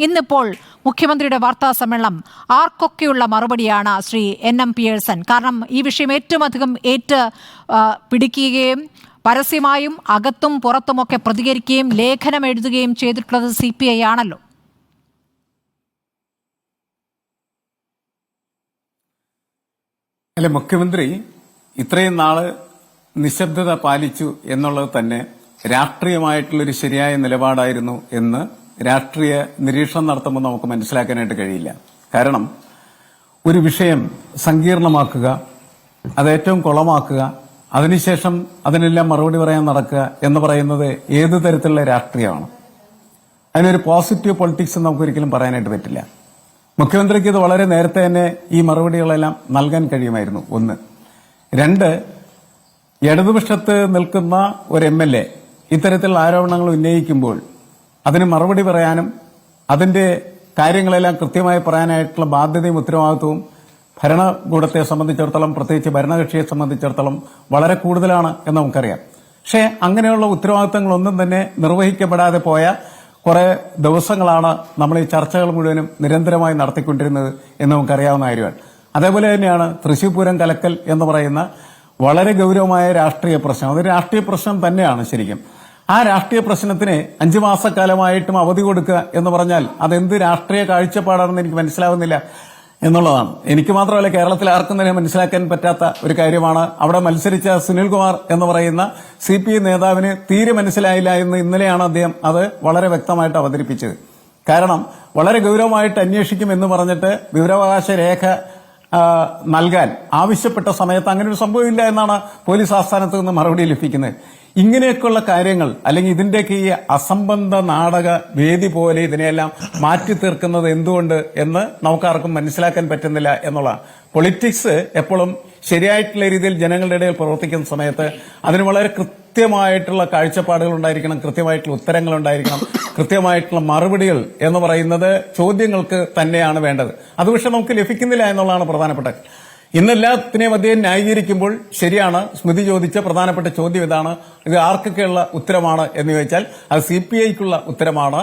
ഇന്നിപ്പോൾ മുഖ്യമന്ത്രിയുടെ വാർത്താ സമ്മേളനം ആർക്കൊക്കെയുള്ള മറുപടിയാണ് ശ്രീ എൻ എം പിയേഴ്സൺ. കാരണം ഈ വിഷയം ഏറ്റവും അധികം ഏറ്റ് പിടിക്കുകയും പരസ്യമായും അകത്തും പുറത്തുമൊക്കെ പ്രതികരിക്കുകയും ലേഖനം എഴുതുകയും ചെയ്തിട്ടുള്ളത് സി പി ഐ ആണല്ലോ. അല്ലെ മുഖ്യമന്ത്രി ഇത്രയും നാൾ നിശബ്ദത പാലിച്ചു എന്നുള്ളത് തന്നെ രാഷ്ട്രീയമായിട്ടുള്ളൊരു ശരിയായ നിലപാടായിരുന്നു എന്ന് രാഷ്ട്രീയ നിരീക്ഷണം നടത്തുമ്പോൾ നമുക്ക് മനസ്സിലാക്കാനായിട്ട് കഴിയില്ല. കാരണം ഒരു വിഷയം സങ്കീർണമാക്കുക അത് ഏറ്റവും കുളമാക്കുക അതിനുശേഷം അതിനെല്ലാം മറുപടി പറയാൻ നടക്കുക എന്ന് പറയുന്നത് ഏത് തരത്തിലുള്ള രാഷ്ട്രീയമാണ്? അതിനൊരു പോസിറ്റീവ് പൊളിറ്റിക്സ് നമുക്ക് ഒരിക്കലും പറയാനായിട്ട് പറ്റില്ല. മുഖ്യമന്ത്രിക്ക് ഇത് വളരെ നേരത്തെ തന്നെ ഈ മറുപടികളെല്ലാം നൽകാൻ കഴിയുമായിരുന്നു. ഒന്ന്. രണ്ട് ഇടതുപക്ഷത്ത് നിൽക്കുന്ന ഒരു എം എൽ എ ഇത്തരത്തിലുള്ള ആരോപണങ്ങൾ ഉന്നയിക്കുമ്പോൾ അതിന് മറുപടി പറയാനും അതിന്റെ കാര്യങ്ങളെല്ലാം കൃത്യമായി പറയാനായിട്ടുള്ള ബാധ്യതയും ഉത്തരവാദിത്വവും ഭരണകൂടത്തെ സംബന്ധിച്ചിടത്തോളം പ്രത്യേകിച്ച് ഭരണകക്ഷിയെ സംബന്ധിച്ചിടത്തോളം വളരെ കൂടുതലാണ് എന്ന് നമുക്കറിയാം. പക്ഷേ അങ്ങനെയുള്ള ഉത്തരവാദിത്തങ്ങളൊന്നും തന്നെ നിർവഹിക്കപ്പെടാതെ പോയ കുറെ ദിവസങ്ങളാണ് നമ്മൾ ഈ ചർച്ചകൾ മുഴുവനും നിരന്തരമായി നടത്തിക്കൊണ്ടിരുന്നത് എന്ന് നമുക്കറിയാവുന്ന കാര്യമാണ്. അതേപോലെ തന്നെയാണ് തൃശൂർ പൂരം കലക്കൽ എന്ന് പറയുന്ന വളരെ ഗൗരവമായ രാഷ്ട്രീയ പ്രശ്നം. അത് രാഷ്ട്രീയ പ്രശ്നം തന്നെയാണ് ശരിക്കും. ആ രാഷ്ട്രീയ പ്രശ്നത്തിന് അഞ്ചു മാസക്കാലമായിട്ടും അവധി കൊടുക്കുക എന്ന് പറഞ്ഞാൽ അതെന്ത് രാഷ്ട്രീയ കാഴ്ചപ്പാടാണെന്ന് എനിക്ക് മനസ്സിലാവുന്നില്ല എന്നുള്ളതാണ്. എനിക്ക് മാത്രമല്ല കേരളത്തിൽ ആർക്കും തന്നെ മനസ്സിലാക്കാൻ പറ്റാത്ത ഒരു കാര്യമാണ്. അവിടെ മത്സരിച്ച സുനിൽകുമാർ എന്ന് പറയുന്ന സി പി നേതാവിന് തീരെ മനസ്സിലായില്ല എന്ന് ഇന്നലെയാണ് അദ്ദേഹം അത് വളരെ വ്യക്തമായിട്ട് അവതരിപ്പിച്ചത്. കാരണം വളരെ ഗൗരവമായിട്ട് അന്വേഷിക്കും എന്ന് പറഞ്ഞിട്ട് വിവരാവകാശ രേഖ നൽകാൻ ആവശ്യപ്പെട്ട സമയത്ത് അങ്ങനെ ഒരു സംഭവമില്ല എന്നാണ് പോലീസ് ആസ്ഥാനത്ത് നിന്ന് മറുപടി ലഭിക്കുന്നത്. ഇങ്ങനെയൊക്കെയുള്ള കാര്യങ്ങൾ അല്ലെങ്കിൽ ഇതിന്റെയൊക്കെ ഈ അസംബന്ധ നാടക വേദി പോലെ ഇതിനെയെല്ലാം മാറ്റി തീർക്കുന്നത് എന്തുകൊണ്ട് എന്ന് നമുക്കാർക്കും മനസ്സിലാക്കാൻ പറ്റുന്നില്ല എന്നുള്ള. പൊളിറ്റിക്സ് എപ്പോഴും ശരിയായിട്ടുള്ള രീതിയിൽ ജനങ്ങളുടെ ഇടയിൽ പ്രവർത്തിക്കുന്ന സമയത്ത് അതിന് വളരെ കൃത്യമായിട്ടുള്ള കാഴ്ചപ്പാടുകൾ ഉണ്ടായിരിക്കണം കൃത്യമായിട്ടുള്ള ഉത്തരങ്ങൾ ഉണ്ടായിരിക്കണം കൃത്യമായിട്ടുള്ള മറുപടികൾ എന്ന് പറയുന്നത് ചോദ്യങ്ങൾക്ക് തന്നെയാണ് വേണ്ടത്. അത് പക്ഷെ നമുക്ക് ലഭിക്കുന്നില്ല എന്നുള്ളതാണ് പ്രധാനപ്പെട്ട ഇന്നെല്ലാത്തിനെയും അദ്ദേഹം ന്യായീകരിക്കുമ്പോൾ ശരിയാണ് സ്മൃതി ചോദിച്ച പ്രധാനപ്പെട്ട ചോദ്യം ഇതാണ് ഇത് ആർക്കൊക്കെയുള്ള ഉത്തരമാണ് എന്ന് ചോദിച്ചാൽ അത് സി പി ഐക്കുള്ള ഉത്തരമാണ്.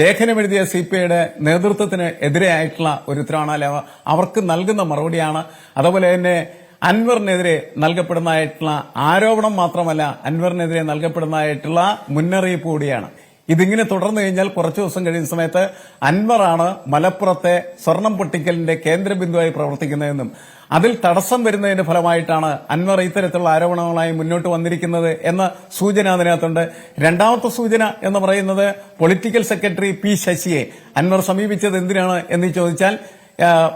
ലേഖനമെഴുതിയ സി പി ഐയുടെ നേതൃത്വത്തിന് എതിരെയായിട്ടുള്ള ഒരു ഉത്തരവാണ് അവർക്ക് നൽകുന്ന മറുപടിയാണ്. അതുപോലെ തന്നെ അൻവറിനെതിരെ നൽകപ്പെടുന്നതായിട്ടുള്ള ആരോപണം മാത്രമല്ല അൻവറിനെതിരെ നൽകപ്പെടുന്നതായിട്ടുള്ള മുന്നറിയിപ്പ് കൂടിയാണ്. ഇതിങ്ങനെ തുടർന്നു കഴിഞ്ഞാൽ കുറച്ചു ദിവസം കഴിയുന്ന സമയത്ത് അൻവറാണ് മലപ്പുറത്തെ സ്വർണം പൊട്ടിക്കലിന്റെ കേന്ദ്രബിന്ദുവായി പ്രവർത്തിക്കുന്നതെന്നും അതിൽ തടസ്സം വരുന്നതിന്റെ ഫലമായിട്ടാണ് അൻവർ ഇത്തരത്തിലുള്ള ആരോപണങ്ങളായി മുന്നോട്ട് വന്നിരിക്കുന്നത് എന്ന സൂചന അതിനകത്തുണ്ട്. രണ്ടാമത്തെ സൂചന എന്ന് പറയുന്നത് പൊളിറ്റിക്കൽ സെക്രട്ടറി പി ശശിയെ അൻവർ സമീപിച്ചത് എന്തിനാണ് എന്ന് ചോദിച്ചാൽ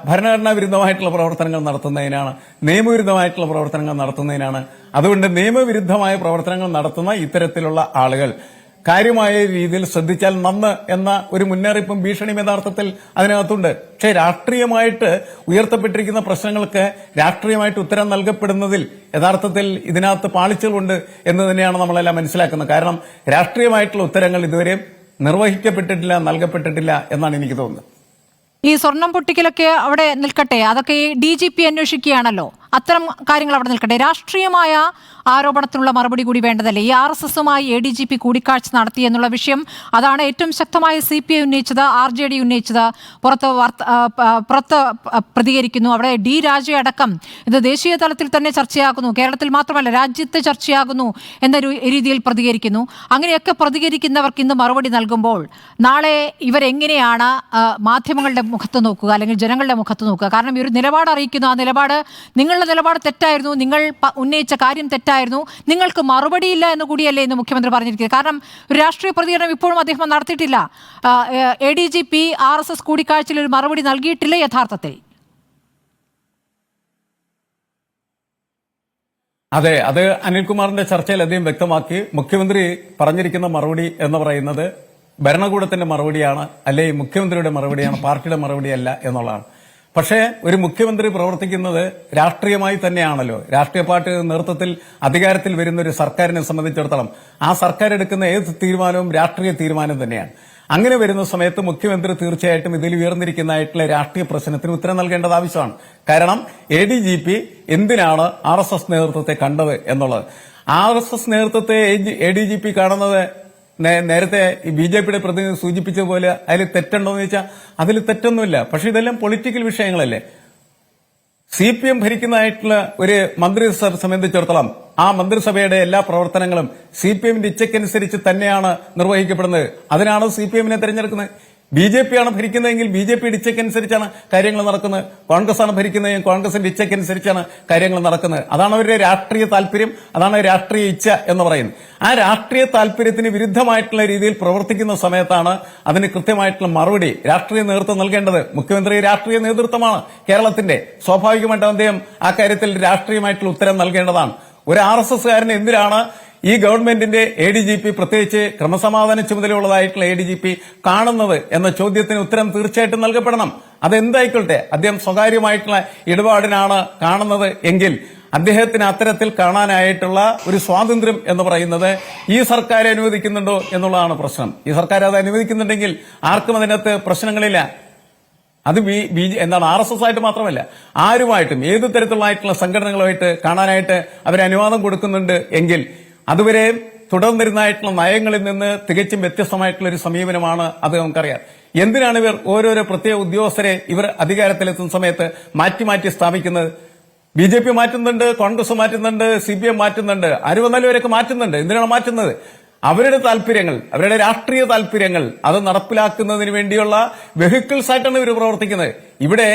ഭരണഘടനാ വിരുദ്ധമായിട്ടുള്ള പ്രവർത്തനങ്ങൾ നടത്തുന്നതിനാണ് നിയമവിരുദ്ധമായിട്ടുള്ള പ്രവർത്തനങ്ങൾ നടത്തുന്നതിനാണ്. അതുകൊണ്ട് നിയമവിരുദ്ധമായ പ്രവർത്തനങ്ങൾ നടത്തുന്ന ഇത്തരത്തിലുള്ള ആളുകൾ. കാര്യമായ രീതിയിൽ ശ്രദ്ധിച്ചാൽ നന്ന് എന്ന ഒരു മുന്നറിയിപ്പും ഭീഷണിയും യഥാർത്ഥത്തിൽ അതിനകത്തുണ്ട്. പക്ഷേ രാഷ്ട്രീയമായിട്ട് ഉയർത്തപ്പെട്ടിരിക്കുന്ന പ്രശ്നങ്ങൾക്ക് രാഷ്ട്രീയമായിട്ട് ഉത്തരം നൽകപ്പെടുന്നതിൽ യഥാർത്ഥത്തിൽ ഇതിനകത്ത് പാളിച്ചകളുണ്ട് എന്ന് തന്നെയാണ് നമ്മളെല്ലാം മനസ്സിലാക്കുന്നത്. കാരണം രാഷ്ട്രീയമായിട്ടുള്ള ഉത്തരങ്ങൾ ഇതുവരെയും നിർവഹിക്കപ്പെട്ടിട്ടില്ല നൽകപ്പെട്ടിട്ടില്ല എന്നാണ് എനിക്ക് തോന്നുന്നത്. ഈ സ്വർണം പൊട്ടിക്കലൊക്കെ അവിടെ നിൽക്കട്ടെ? അതൊക്കെ ഈ ഡി ജി പി അന്വേഷിക്കുകയാണല്ലോ. അത്തരം കാര്യങ്ങൾ അവിടെ നിൽക്കട്ടെ രാഷ്ട്രീയമായ ആരോപണത്തിനുള്ള മറുപടി കൂടി വേണ്ടതല്ലേ? ഈ ആർ എസ് എസുമായി എ ഡി ജി പി കൂടിക്കാഴ്ച നടത്തി എന്നുള്ള വിഷയം അതാണ് ഏറ്റവും ശക്തമായ സി പി ഐ ഉന്നയിച്ചത് ആർ ജെ ഡി ഉന്നയിച്ചത്. പുറത്ത് പുറത്ത് പ്രതികരിക്കുന്നു. അവിടെ ഡി രാജയടക്കം ഇത് ദേശീയ തലത്തിൽ തന്നെ ചർച്ചയാകുന്നു. കേരളത്തിൽ മാത്രമല്ല രാജ്യത്ത് ചർച്ചയാകുന്നു എന്ന രീതിയിൽ പ്രതികരിക്കുന്നു. അങ്ങനെയൊക്കെ പ്രതികരിക്കുന്നവർക്ക് ഇന്ന് മറുപടി നൽകുമ്പോൾ നാളെ ഇവരെങ്ങനെയാണ് മാധ്യമങ്ങളുടെ മുഖത്ത് നോക്കുക അല്ലെങ്കിൽ ജനങ്ങളുടെ മുഖത്ത് നോക്കുക? കാരണം ഈ ഒരു നിലപാട് അറിയിക്കുന്നു. ആ നിലപാട് നിങ്ങളുടെ നിലപാട് തെറ്റായിരുന്നു നിങ്ങൾ ഉന്നയിച്ച കാര്യം തെറ്റായിരുന്നു നിങ്ങൾക്ക് മറുപടിയില്ല എന്ന് കൂടിയല്ലേ ഇന്ന് മുഖ്യമന്ത്രി പറഞ്ഞിരിക്കുന്നത്. കാരണം രാഷ്ട്രീയ പ്രതികരണം ഇപ്പോഴും അദ്ദേഹം നടത്തിയിട്ടില്ല. A D G P R S S കൂടിക്കാഴ്ചയിൽ ഒരു മറുപടി നൽകിയിട്ടില്ല യഥാർത്ഥത്തിൽ. അതെ അത് അനിൽകുമാറിന്റെ ചർച്ചയിൽ അദ്ദേഹം വ്യക്തമാക്കി. മുഖ്യമന്ത്രി പറഞ്ഞിരിക്കുന്ന മറുപടി എന്ന് പറയുന്നത് ഭരണകൂടത്തിന്റെ മറുപടിയാണ് അല്ലെങ്കിൽ മുഖ്യമന്ത്രിയുടെ മറുപടിയാണ് പാർട്ടിയുടെ മറുപടിയല്ല എന്നുള്ളതാണ്. പക്ഷേ ഒരു മുഖ്യമന്ത്രി പ്രവർത്തിക്കുന്നത് രാഷ്ട്രീയമായി തന്നെയാണല്ലോ. രാഷ്ട്രീയ പാർട്ടി നേതൃത്വത്തിൽ അധികാരത്തിൽ വരുന്ന ഒരു സർക്കാരിനെ സംബന്ധിച്ചിടത്തോളം ആ സർക്കാർ എടുക്കുന്ന ഏത് തീരുമാനവും രാഷ്ട്രീയ തീരുമാനം തന്നെയാണ്. അങ്ങനെ വരുന്ന സമയത്ത് മുഖ്യമന്ത്രി തീർച്ചയായിട്ടും ഇതിൽ ഉയർന്നിരിക്കുന്നതായിട്ടുള്ള രാഷ്ട്രീയ പ്രശ്നത്തിന് ഉത്തരം നൽകേണ്ടത് ആവശ്യമാണ്. കാരണം എ ഡി ജി പി എന്തിനാണ് ആർ എസ് എസ് നേതൃത്വത്തെ കണ്ടത് എന്നുള്ളത്? ആർ എസ് എസ് നേതൃത്വത്തെ എ ഡി ജി പി കാണുന്നത് നേ- ഈ ബി ജെ പിയുടെ പ്രതിനിധി സൂചിപ്പിച്ചതുപോലെ അതിൽ തെറ്റുണ്ടോ എന്ന് ചോദിച്ചാൽ അതിൽ തെറ്റൊന്നുമില്ല. പക്ഷെ ഇതെല്ലാം പൊളിറ്റിക്കൽ വിഷയങ്ങളല്ലേ? സി പി എം ഭരിക്കുന്നതായിട്ടുള്ള ഒരു മന്ത്രിസഭ സംബന്ധിച്ചിടത്തോളം ആ മന്ത്രിസഭയുടെ എല്ലാ പ്രവർത്തനങ്ങളും സി പി എമ്മിന്റെ ഇച്ഛയ്ക്കനുസരിച്ച് തന്നെയാണ് നിർവഹിക്കപ്പെടുന്നത്. അതിനാണ് സി പി എമ്മിനെ തെരഞ്ഞെടുക്കുന്നത്? ബി ജെ പി ആണ് ഭരിക്കുന്നതെങ്കിൽ ബി ജെ പിയുടെ ഇച്ഛയ്ക്കനുസരിച്ചാണ് കാര്യങ്ങൾ നടക്കുന്നത്. കോൺഗ്രസ് ആണ് ഭരിക്കുന്നതെങ്കിൽ കോൺഗ്രസിന്റെ ഇച്ഛയ്ക്കനുസരിച്ചാണ് കാര്യങ്ങൾ നടക്കുന്നത്. അതാണ് അവരുടെ രാഷ്ട്രീയ താല്പര്യം അതാണ് രാഷ്ട്രീയ ഇച്ഛ എന്ന് പറയുന്നത്. ആ രാഷ്ട്രീയ താല്പര്യത്തിന് വിരുദ്ധമായിട്ടുള്ള രീതിയിൽ പ്രവർത്തിക്കുന്ന സമയത്താണ് അതിന് കൃത്യമായിട്ടുള്ള മറുപടി രാഷ്ട്രീയ നേതൃത്വം നൽകേണ്ടത്. മുഖ്യമന്ത്രി രാഷ്ട്രീയ നേതൃത്വമാണ് കേരളത്തിന്റെ. സ്വാഭാവികമായിട്ടും അദ്ദേഹം ആ കാര്യത്തിൽ രാഷ്ട്രീയമായിട്ടുള്ള ഉത്തരം നൽകേണ്ടതാണ്. ഒരു ആർ എസ് എസ്കാരന് എന്തിനാണ് ഈ ഗവൺമെന്റിന്റെ എ ഡി ജി പി പ്രത്യേകിച്ച് ക്രമസമാധാന ചുമതലയുള്ളതായിട്ടുള്ള എ ഡി ജി പി കാണുന്നത് എന്ന ചോദ്യത്തിന് ഉത്തരം തീർച്ചയായിട്ടും നൽകപ്പെടണം. അതെന്തായിക്കോട്ടെ? അദ്ദേഹം സ്വകാര്യമായിട്ടുള്ള ഇടപാടിനാണ് കാണുന്നത് എങ്കിൽ അദ്ദേഹത്തിന് അത്തരത്തിൽ കാണാനായിട്ടുള്ള ഒരു സ്വാതന്ത്ര്യം എന്ന് പറയുന്നത് ഈ സർക്കാർ അനുവദിക്കുന്നുണ്ടോ എന്നുള്ളതാണ് പ്രശ്നം. ഈ സർക്കാർ അത് അനുവദിക്കുന്നുണ്ടെങ്കിൽ ആർക്കും അതിനകത്ത് പ്രശ്നങ്ങളില്ല. അത് ബി ബി എന്താണ് ആർ എസ് എസ് ആയിട്ട് മാത്രമല്ല ആരുമായിട്ടും ഏത് തരത്തിലുള്ള സംഘടനകളുമായിട്ട് കാണാനായിട്ട് അവർ അനുവാദം കൊടുക്കുന്നുണ്ട് എങ്കിൽ അതുവരെ തുടർന്നിരുന്നതായിട്ടുള്ള നയങ്ങളിൽ നിന്ന് തികച്ചും വ്യത്യസ്തമായിട്ടുള്ള ഒരു സമീപനമാണ് അത് നമുക്കറിയാം. എന്തിനാണ് ഇവർ ഓരോരോ പ്രത്യേക ഉദ്യോഗസ്ഥരെ ഇവർ അധികാരത്തിലെത്തുന്ന സമയത്ത് മാറ്റി മാറ്റി സ്ഥാപിക്കുന്നത്? ബി ജെ പി മാറ്റുന്നുണ്ട് കോൺഗ്രസ് മാറ്റുന്നുണ്ട് സി പി എം മാറ്റുന്നുണ്ട് ആര് അവരൊക്കെ മാറ്റുന്നുണ്ട്. എന്തിനാണ് മാറ്റുന്നത്? അവരുടെ താല്പര്യങ്ങൾ അവരുടെ രാഷ്ട്രീയ താല്പര്യങ്ങൾ അത് നടപ്പിലാക്കുന്നതിന് വേണ്ടിയുള്ള വെഹിക്കിൾസ് ആയിട്ടാണ് ഇവർ പ്രവർത്തിക്കുന്നത്. ഇവിടെ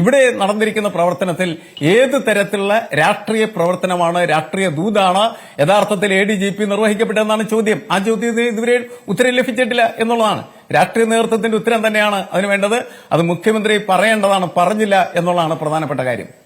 ഇവിടെ നടന്നിരിക്കുന്ന പ്രവർത്തനത്തിൽ ഏത് തരത്തിലുള്ള രാഷ്ട്രീയ പ്രവർത്തനമാണ് രാഷ്ട്രീയ ദൂതാണ് യഥാർത്ഥത്തിൽ എ ഡി ജി പി നിർവഹിക്കപ്പെട്ടതെന്നാണ് ചോദ്യം. ആ ചോദ്യത്തിന് ഇതുവരെ ഉത്തരം ലഭിച്ചിട്ടില്ല എന്നുള്ളതാണ്. രാഷ്ട്രീയ നേതൃത്വത്തിന്റെ ഉത്തരം തന്നെയാണ് അതിന് വേണ്ടത്. അത് മുഖ്യമന്ത്രി പറയേണ്ടതാണ് പറഞ്ഞില്ല എന്നുള്ളതാണ് പ്രധാനപ്പെട്ട കാര്യം.